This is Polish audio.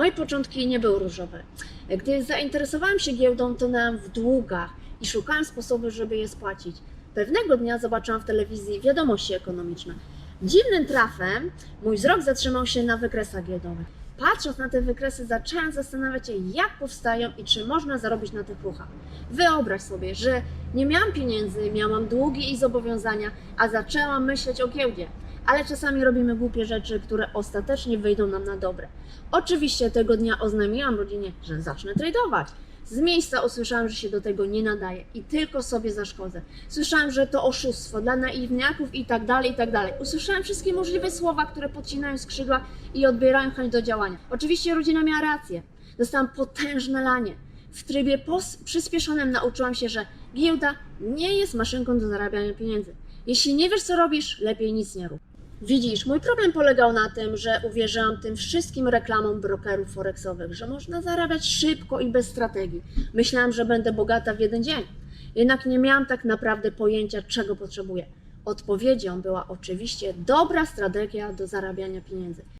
Moje początki nie były różowe. Gdy zainteresowałam się giełdą, tonęłam w długach i szukałam sposobu, żeby je spłacić. Pewnego dnia zobaczyłam w telewizji wiadomości ekonomiczne. Dziwnym trafem mój wzrok zatrzymał się na wykresach giełdowych. Patrząc na te wykresy, zaczęłam zastanawiać się, jak powstają i czy można zarobić na tych ruchach. Wyobraź sobie, że nie miałam pieniędzy, miałam długi i zobowiązania, a zaczęłam myśleć o giełdzie. Ale czasami robimy głupie rzeczy, które ostatecznie wyjdą nam na dobre. Oczywiście tego dnia oznajmiłam rodzinie, że zacznę tradować. Z miejsca usłyszałam, że się do tego nie nadaje i tylko sobie zaszkodzę. Słyszałam, że to oszustwo dla naiwniaków i tak dalej, i tak dalej. Usłyszałam wszystkie możliwe słowa, które podcinają skrzydła i odbierają chęć do działania. Oczywiście rodzina miała rację. Dostałam potężne lanie. W trybie przyspieszonym nauczyłam się, że giełda nie jest maszynką do zarabiania pieniędzy. Jeśli nie wiesz, co robisz, lepiej nic nie rób. Widzisz, mój problem polegał na tym, że uwierzyłam tym wszystkim reklamom brokerów forexowych, że można zarabiać szybko i bez strategii. Myślałam, że będę bogata w jeden dzień. Jednak nie miałam tak naprawdę pojęcia, czego potrzebuję. Odpowiedzią była oczywiście dobra strategia do zarabiania pieniędzy.